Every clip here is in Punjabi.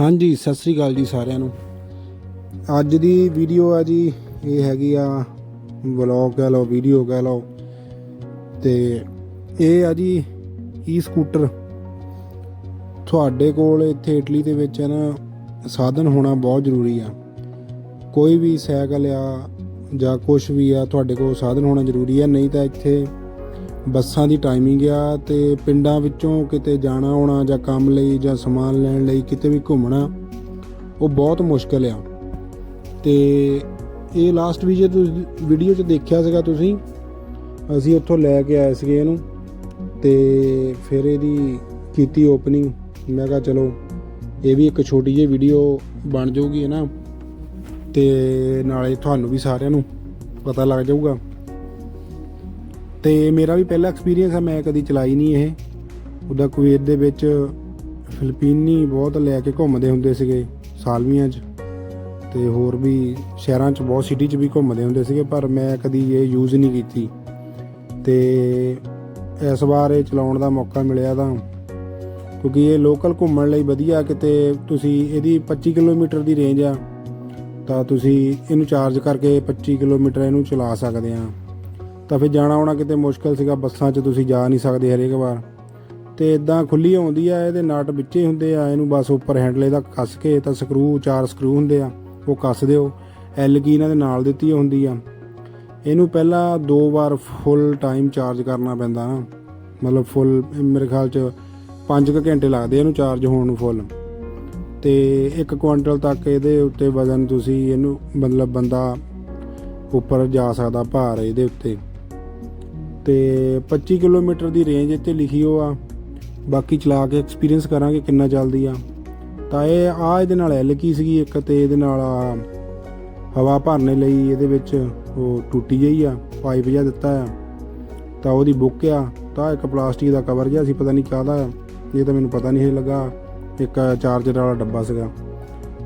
ਹਾਂਜੀ, ਸਤਿ ਸ੍ਰੀ ਅਕਾਲ ਜੀ ਸਾਰਿਆਂ ਨੂੰ। ਅੱਜ ਦੀ ਵੀਡੀਓ ਆ ਜੀ, ਇਹ ਹੈਗੀ ਆ ਵਲੌਗ ਕਹਿ ਲਓ, ਵੀਡੀਓ ਕਹਿ ਲਓ। ਤੇ ਇਹ ਆ ਜੀ ਈ ਸਕੂਟਰ ਤੁਹਾਡੇ ਕੋਲ ਇੱਥੇ ਇਟਲੀ ਦੇ ਵਿੱਚ ਹੈ ਨਾ ਸਾਧਨ ਹੋਣਾ ਬਹੁਤ ਜ਼ਰੂਰੀ ਆ। ਕੋਈ ਵੀ ਸਾਈਕਲ ਆ ਜਾਂ ਕੁਝ ਵੀ ਆ, ਤੁਹਾਡੇ ਕੋਲ ਸਾਧਨ ਹੋਣਾ ਜ਼ਰੂਰੀ ਆ, ਨਹੀਂ ਤਾਂ ਇੱਥੇ ਬੱਸਾਂ ਦੀ ਟਾਈਮਿੰਗ ਆ ਤੇ ਪਿੰਡਾਂ ਵਿੱਚੋਂ ਕਿਤੇ ਜਾਣਾ ਆਉਣਾ ਜਾਂ ਕੰਮ ਲਈ ਜਾਂ ਸਮਾਨ ਲੈਣ ਲਈ ਕਿਤੇ ਵੀ ਘੁੰਮਣਾ, ਉਹ ਬਹੁਤ ਮੁਸ਼ਕਲ ਆ। ਤੇ ਇਹ ਲਾਸਟ ਵੀਡੀਓ ਵੀਡੀਓ 'ਚ ਦੇਖਿਆ ਸੀਗਾ ਤੁਸੀਂ, ਅਸੀਂ ਉੱਥੋਂ ਲੈ ਕੇ ਆਏ ਸੀਗੇ ਇਹਨੂੰ ਤੇ ਫਿਰ ਇਹਦੀ ਕੀਤੀ ਓਪਨਿੰਗ ਮੈਂ ਕਿਹਾ ਚਲੋ, ਇਹ ਵੀ ਇੱਕ ਛੋਟੀ ਜਿਹੀ ਵੀਡੀਓ ਬਣ ਜਾਊਗੀ ਹੈ ਨਾ, ਤੇ ਨਾਲੇ ਤੁਹਾਨੂੰ ਵੀ ਸਾਰਿਆਂ ਨੂੰ ਪਤਾ ਲੱਗ ਜਾਊਗਾ। ਤੇ ਮੇਰਾ ਵੀ ਪਹਿਲਾ ਐਕਸਪੀਰੀਅੰਸ ਆ, ਮੈਂ ਕਦੀ ਚਲਾਈ ਨਹੀਂ ਇਹ। ਉਹਦਾ ਕੁਵੇਤ ਦੇ ਵਿੱਚ ਫਿਲਪੀਨੀ ਬਹੁਤ ਲੈ ਕੇ ਘੁੰਮਦੇ ਹੁੰਦੇ ਸੀਗੇ ਸਾਲਵੀਆਂ 'ਚ। ਤੇ ਹੋਰ ਵੀ ਸ਼ਹਿਰਾਂ 'ਚ ਬਹੁਤ ਸਿਟੀ 'ਚ ਵੀ ਘੁੰਮਦੇ ਹੁੰਦੇ ਸੀਗੇ, ਪਰ ਮੈਂ ਕਦੀ ਇਹ ਯੂਜ਼ ਨਹੀਂ ਕੀਤੀ। ਤੇ ਇਸ ਵਾਰ ਇਹ ਚਲਾਉਣ ਦਾ ਮੌਕਾ ਮਿਲਿਆ ਤਾਂ, ਕਿਉਂਕਿ ਇਹ ਲੋਕਲ ਘੁੰਮਣ ਲਈ ਵਧੀਆ ਕਿਤੇ ਤੁਸੀਂ ਇਹਦੀ 25 ਕਿਲੋਮੀਟਰ ਦੀ ਰੇਂਜ ਆ, ਤਾਂ ਤੁਸੀਂ ਇਹਨੂੰ ਚਾਰਜ ਕਰਕੇ 25 ਕਿਲੋਮੀਟਰ ਇਹਨੂੰ ਚਲਾ ਸਕਦੇ ਆ। ਤਾਂ ਫਿਰ ਜਾਣਾ ਆਉਣਾ ਕਿਤੇ ਮੁਸ਼ਕਲ ਸੀਗਾ, ਬੱਸਾਂ 'ਚ ਤੁਸੀਂ ਜਾ ਨਹੀਂ ਸਕਦੇ ਹਰੇਕ ਵਾਰ। ਤੇ ਇਦਾਂ ਖੁੱਲੀ ਆਉਂਦੀ ਆ, ਇਹਦੇ ਨਟ ਵਿੱਚੇ ਹੁੰਦੇ ਆ, ਇਹਨੂੰ ਬਸ ਉੱਪਰ ਹੈਂਡਲੇ ਦਾ ਕੱਸ ਕੇ, ਤਾਂ ਸਕਰੂ ਚਾਰ ਸਕਰੂ ਹੁੰਦੇ ਆ, ਉਹ ਕੱਸ ਦਿਓ। ਐਲ ਕੀ ਇਹਨਾਂ ਦੇ ਨਾਲ ਦਿੱਤੀ ਹੁੰਦੀ ਆ। ਇਹਨੂੰ ਪਹਿਲਾਂ ਦੋ ਵਾਰ ਫੁੱਲ ਟਾਈਮ ਚਾਰਜ ਕਰਨਾ ਪੈਂਦਾ ਨਾ। ਮਤਲਬ ਫੁੱਲ ਮੇਰੇ ਖਿਆਲ 'ਚ 5 ਘੰਟੇ ਲੱਗਦੇ ਇਹਨੂੰ ਚਾਰਜ ਹੋਣ ਨੂੰ ਫੁੱਲ ਤੇ 1 ਕੁਇੰਟਲ ਤੱਕ ਇਹਦੇ ਉੱਤੇ ਵਜ਼ਨ ਤੁਸੀਂ ਇਹਨੂੰ ਮਤਲਬ ਬੰਦਾ ਉੱਪਰ ਜਾ ਸਕਦਾ ਭਾਰ ਇਹਦੇ ਉੱਤੇ। ਤੇ 25 ਕਿਲੋਮੀਟਰ ਦੀ ਰੇਂਜ ਇੱਥੇ ਲਿਖੀ ਹੋ ਆ। ਬਾਕੀ ਚਲਾ ਕੇ ਐਕਸਪੀਰੀਅੰਸ ਕਰਾਂਗੇ ਕਿੰਨਾ ਚੱਲਦੀ ਆ। ਤਾਂ ਇਹ ਆ ਇਹਦੇ ਨਾਲ ਐਲ ਕੀ ਸੀਗੀ ਇੱਕ ਤੇ ਇਹਦੇ ਨਾਲ ਆਹ ਹਵਾ ਭਰਨੇ ਲਈ ਇਹਦੇ ਵਿੱਚ ਉਹ ਟੁੱਟੀ ਜਿਹੀ ਆ ਪਾਈਪ ਜਿਹਾ ਦਿੱਤਾ ਆ। ਤਾਂ ਉਹਦੀ ਬੁੱਕ ਆ, ਤਾਂ ਇੱਕ ਪਲਾਸਟਿਕ ਦਾ ਕਵਰ ਜਿਹਾ ਸੀ, ਪਤਾ ਨਹੀਂ ਕਾਹਦਾ ਆ। ਇਹ ਤਾਂ ਮੈਨੂੰ ਪਤਾ ਨਹੀਂ ਲੱਗਾ। ਇੱਕ ਚਾਰਜਰ ਵਾਲਾ ਡੱਬਾ ਸੀਗਾ।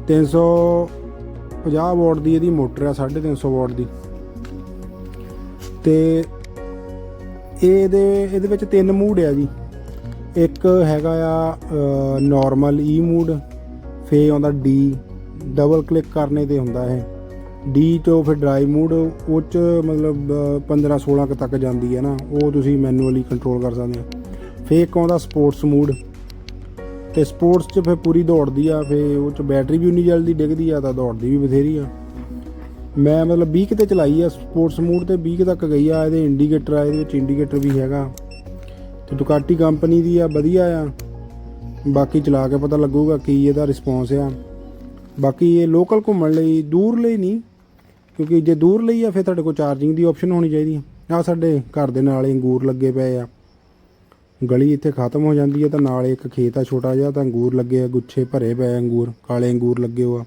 350 ਵਾਟ ਦੀ ਇਹਦੀ ਮੋਟਰ ਆ 350 ਵਾਟ ਦੀ। ਤੇ ਇਹ ਇਹਦੇ ਇਹਦੇ ਵਿੱਚ ਤਿੰਨ ਮੂਡ ਆ ਜੀ। ਇੱਕ ਹੈਗਾ ਆ ਨਾਰਮਲ ਈ e ਮੂਡ ਫੇ ਆਉਂਦਾ ਡੀ ਡਬਲ ਕਲਿੱਕ ਕਰਨੇ ਤੇ ਹੁੰਦਾ ਇਹ। ਡੀ ਤੋਂ ਫਿਰ ਡਰਾਈ ਮੂਡ, ਉਹ ਚ ਮਤਲਬ 15 16 ਕੁ ਤੱਕ ਜਾਂਦੀ ਹੈ ਨਾ, ਉਹ ਤੁਸੀਂ ਮੈਨੂਅਲੀ ਕੰਟਰੋਲ ਕਰ ਸਕਦੇ ਹੋ। ਫੇ ਇੱਕ ਆਉਂਦਾ ਸਪੋਰਟਸ ਮੂਡ, ਤੇ ਸਪੋਰਟਸ 'ਚ ਫਿਰ ਪੂਰੀ ਦੌੜਦੀ ਆ, ਫਿਰ ਉਹ 'ਚ ਬੈਟਰੀ ਵੀ ਉਨੀ ਜਲਦੀ ਡਿੱਗਦੀ ਆ, ਤਾਂ ਦੌੜਦੀ ਵੀ ਬਥੇਰੀ ਆ। ਮੈਂ ਮਤਲਬ 20 'ਤੇ ਚਲਾਈ ਆ ਸਪੋਰਟਸ ਮੂਡ ਤੇ 20 ਤੱਕ ਗਈ ਆ, ਇਹਦੇ ਇੰਡੀਕੇਟਰ ਆ, ਇਹਦੇ ਵਿੱਚ ਇੰਡੀਕੇਟਰ ਵੀ ਹੈਗਾ। ਤੇ ਡੁਕਾਟੀ ਕੰਪਨੀ ਦੀ ਆ, ਵਧੀਆ ਆ। ਬਾਕੀ ਚਲਾ ਕੇ ਪਤਾ ਲੱਗੂਗਾ ਕੀ ਇਹਦਾ ਰਿਸਪੌਂਸ ਆ। ਬਾਕੀ ਇਹ ਲੋਕਲ ਘੁੰਮਣ ਲਈ ਦੂਰ ਲਈ ਨਹੀਂ, ਕਿਉਂਕਿ ਜੇ ਦੂਰ ਲਈ ਆ, ਫਿਰ ਤੁਹਾਡੇ ਕੋਲ ਚਾਰਜਿੰਗ ਦੀ ਆਪਸ਼ਨ ਹੋਣੀ ਚਾਹੀਦੀ ਆ। ਆਹ ਸਾਡੇ ਘਰ ਦੇ ਨਾਲ ਹੀ ਅੰਗੂਰ ਲੱਗੇ ਪਏ ਆ। ਗਲੀ ਇੱਥੇ ਖਤਮ ਹੋ ਜਾਂਦੀ ਹੈ ਤਾਂ ਨਾਲ ਇੱਕ ਖੇਤ ਆ ਛੋਟਾ ਜਿਹਾ, ਤਾਂ ਅੰਗੂਰ ਲੱਗੇ ਆ, ਗੁੱਛੇ ਭਰੇ ਪਏ ਅੰਗੂਰ, ਕਾਲੇ ਅੰਗੂਰ ਲੱਗੇ ਹੋਆ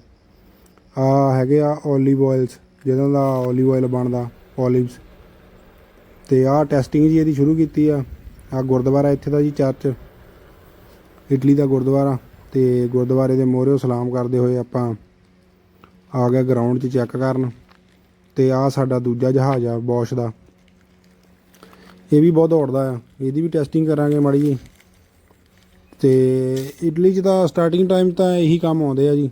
ਆ ਹੈਗੇ ਆ 올ਿਵ ਆਇਲਸ ਜਿਹਨਾਂ ਦਾ 올ਿਵ ਆਇਲ ਬਣਦਾ 올ਿਵਸ ਤੇ ਆ ਟੈਸਟਿੰਗ ਜੀ ਇਹਦੀ ਸ਼ੁਰੂ ਕੀਤੀ ਆ ਆ ਗੁਰਦੁਆਰਾ ਇੱਥੇ ਦਾ ਜੀ ਚਰਚ ਇਟਲੀ ਦਾ ਗੁਰਦੁਆਰਾ। ਤੇ ਗੁਰਦੁਆਰੇ ਦੇ ਮੋਹਰੇ ਸਲਾਮ ਕਰਦੇ ਹੋਏ ਆਪਾਂ ਆ ਗਿਆ ਗਰਾਊਂਡ 'ਚ ਚੈੱਕ ਕਰਨ। ਤੇ ਆ ਸਾਡਾ ਦੂਜਾ ਜਹਾਜ਼ ਆ ਬੋਸ਼ ਦਾ। ਇਹ ਵੀ ਬਹੁਤ ਦੌੜਦਾ ਆ, ਇਹਦੀ ਵੀ ਟੈਸਟਿੰਗ ਕਰਾਂਗੇ ਮਾੜੀ ਜੀ। ਤੇ ਇਟਲੀ 'ਚ ਤਾਂ ਸਟਾਰਟਿੰਗ ਟਾਈਮ ਤਾਂ ਇਹੀ ਕੰਮ ਆਉਂਦੇ ਆ ਜੀ।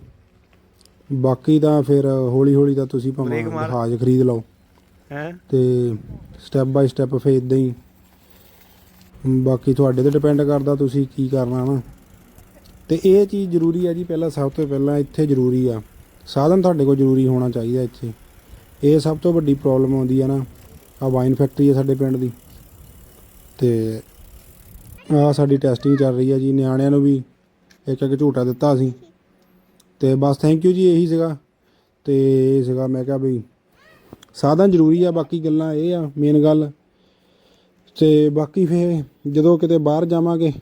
ਬਾਕੀ ਤਾਂ ਫਿਰ ਹੌਲੀ ਹੌਲੀ ਤਾਂ ਤੁਸੀਂ ਭਾਵੇਂ ਮਾਰ। ਜਹਾਜ਼ ਖਰੀਦ ਲਓ। ਹੈ? ਤੇ ਸਟੈਪ ਬਾਈ ਸਟੈਪ ਫੇਰ ਇਦਾਂ ਹੀ। ਬਾਕੀ ਤੁਹਾਡੇ ਤੇ ਡਿਪੈਂਡ ਕਰਦਾ ਤੁਸੀਂ ਕੀ ਕਰਨਾ ਨਾ ਤੇ ਇਹ ਚੀਜ਼ ਜ਼ਰੂਰੀ ਆ ਜੀ ਪਹਿਲਾਂ ਸਭ ਤੋਂ ਪਹਿਲਾਂ ਇੱਥੇ ਜ਼ਰੂਰੀ ਆ। ਸਾਧਨ ਤੁਹਾਡੇ ਕੋਲ ਜ਼ਰੂਰੀ ਹੋਣਾ ਚਾਹੀਦਾ ਇੱਥੇ। ਇਹ ਸਭ ਤੋਂ ਵੱਡੀ ਪ੍ਰੋਬਲਮ ਆਉਂਦੀ ਆ ਨਾ ਆ ਵਾਈਨ ਫੈਕਟਰੀ ਆ ਸਾਡੇ ਪਿੰਡ ਦੀ। ਤੇ ਆ ਸਾਡੀ ਟੈਸਟਿੰਗ ਚੱਲ ਰਹੀ ਆ ਜੀ ਨਿਆਣਿਆਂ ਨੂੰ ਵੀ ਇੱਕ ਇੱਕ ਝੂਟਾ ਦਿੱਤਾ ਅਸੀਂ। ਤੇ ਬਸ ਥੈਂਕ ਯੂ ਜੀ, ਇਹੀ ਸੀਗਾ। ਤੇ ਸੀਗਾ, ਮੈਂ ਕਿਹਾ ਬਈ ਸਾਧਨ ਜ਼ਰੂਰੀ ਆ, ਬਾਕੀ ਗੱਲਾਂ ਇਹ ਆ ਮੇਨ ਗੱਲ। ਤੇ ਬਾਕੀ ਫੇ ਜਦੋਂ ਕਿਤੇ ਬਾਹਰ ਜਾਵਾਂਗੇ,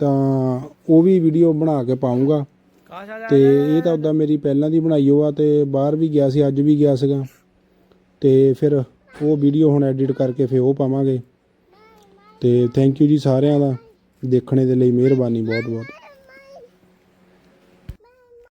ਤਾਂ ਉਹ ਵੀ ਵੀਡੀਓ ਬਣਾ ਕੇ ਪਾਉਂਗਾ ਕਾਸ਼ਾ ਤੇ ਇਹ ਤਾਂ ਉਦਾਂ ਮੇਰੀ ਪਹਿਲਾਂ ਦੀ ਬਣਾਈ ਹੋਆ, ਤੇ ਬਾਹਰ ਵੀ ਗਿਆ ਸੀ, ਅੱਜ ਵੀ ਗਿਆ ਸੀਗਾ। ਤੇ ਫਿਰ ਉਹ ਵੀਡੀਓ ਹੁਣ ਐਡਿਟ ਕਰਕੇ ਫੇ ਉਹ ਪਾਵਾਂਗੇ। ਤੇ ਥੈਂਕ ਯੂ ਜੀ ਸਾਰਿਆਂ ਦਾ, ਦੇਖਣੇ ਦੇ ਲਈ ਮਿਹਰਬਾਨੀ ਬਹੁਤ ਬਹੁਤ